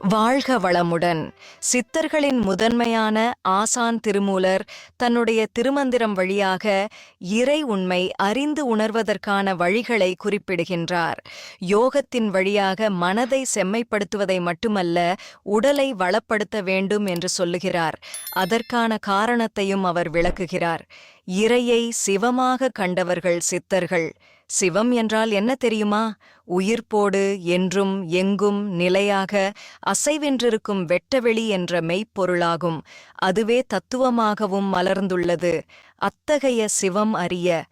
வாழ்க வளமுடன். சித்தர்களின் முதன்மையான ஆசான் திருமூலர் தன்னுடைய திருமந்திரம் வழியாக இறை உண்மை அறிந்து உணர்வதற்கான வழிகளை குறிப்பிடுகின்றார். யோகத்தின் வழியாக மனதை செம்மைப்படுத்துவதை மட்டுமல்ல உடலை வளப்படுத்த வேண்டும் என்று சொல்லுகிறார். அதற்கான காரணத்தையும் அவர் விளக்குகிறார். இறையை சிவமாக கண்டவர்கள் சித்தர்கள். சிவம் என்றால் என்ன தெரியுமா? உயிர்ப்போடு என்றும் எங்கும் நிலையாக அசைவென்றிருக்கும் வெட்டவெளி என்ற மெய்ப்பொருளாகும். அதுவே தத்துவமாகவும் மலர்ந்துள்ளது. அத்தகைய சிவம் அறிய.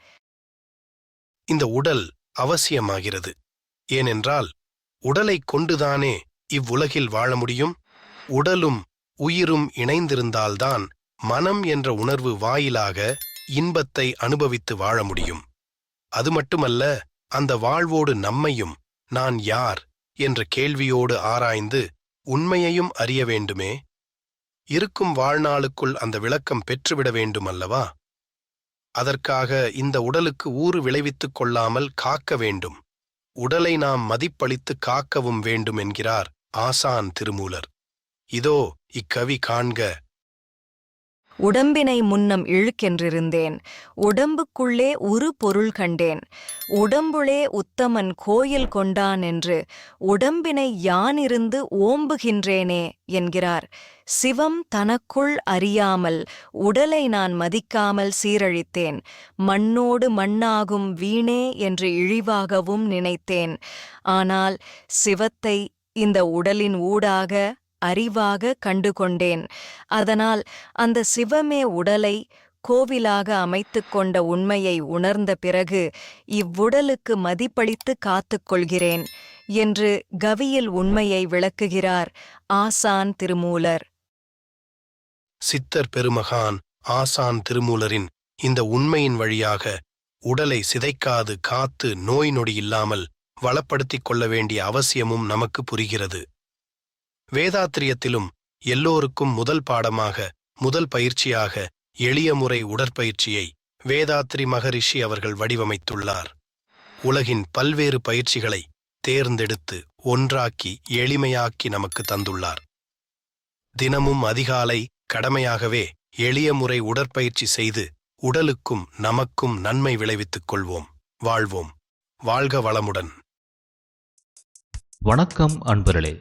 இந்த உடல் அவசியமாகிறது. ஏனென்றால் உடலைக் கொண்டுதானே இவ்வுலகில் வாழ முடியும்? உடலும் உயிரும் இணைந்திருந்தால்தான் மனம் என்ற உணர்வு வாயிலாக இன்பத்தை அனுபவித்து வாழ முடியும். அது மட்டுமல்ல அந்த வாழ்வோடு நம்மையும் நான் யார் என்ற கேள்வியோடு ஆராய்ந்து உண்மையையும் அறிய வேண்டுமே? இருக்கும் வாழ்நாளுக்குள் அந்த விளக்கம் பெற்றுவிட வேண்டும் அல்லவா அதற்காக இந்த உடலுக்கு ஊறு விளைவித்துக் கொள்ளாமல் காக்க வேண்டும். உடலை நாம் மதிப்பளித்து காக்கவும் வேண்டும் என்கிறார் ஆசான் திருமூலர். இதோ இக்கவி காண்க உடம்பினை முன்னம் இழுக்கென்றிருந்தேன். உடம்புக்குள்ளே உரு பொருள் கண்டேன். உடம்புளே உத்தமன் கோயில் கொண்டான் என்று உடம்பினை யானிருந்து ஓம்புகின்றேனே என்கிறார். சிவம் தனக்குள் அறியாமல் உடலை நான் மதிக்காமல் சீரழித்தேன். மண்ணோடு மண்ணாகும் வீணே என்று இழிவாகவும் நினைத்தேன். ஆனால் சிவத்தை இந்த உடலின் ஊடாக அறிவாக கண்டுகொண்டேன். அதனால் அந்த சிவமே உடலை கோவிலாக அமைத்துக் கொண்ட உண்மையை உணர்ந்த பிறகு இவ்வுடலுக்கு மதிப்பளித்து காத்துக் கொள்கிறேன் என்று கவியில் உண்மையை விளக்குகிறார் ஆசான் திருமூலர். சித்தர் பெருமகான் ஆசான் திருமூலரின் இந்த உண்மையின் வழியாக உடலை சிதைக்காது காத்து நோய் நொடி இல்லாமல் வளப்படுத்திக் கொள்ள வேண்டிய அவசியமும் நமக்கு புரிகிறது. வேதாத்திரியத்திலும் எல்லோருக்கும் முதல் பாடமாக முதல் பயிற்சியாக எளிய முறை உடற்பயிற்சியை வேதாத்ரி மகரிஷி அவர்கள் வடிவமைத்துள்ளார். உலகின் பல்வேறு பயிற்சிகளை தேர்ந்தெடுத்து ஒன்றாக்கி எளிமையாக்கி நமக்கு தந்துள்ளார். தினமும் அதிகாலை கடமையாகவே எளிய முறை உடற்பயிற்சி செய்து உடலுக்கும் நமக்கும் நன்மை விளைவித்துக் கொள்வோம். வாழ்வோம். வாழ்க வளமுடன். வணக்கம் அன்பர்களே.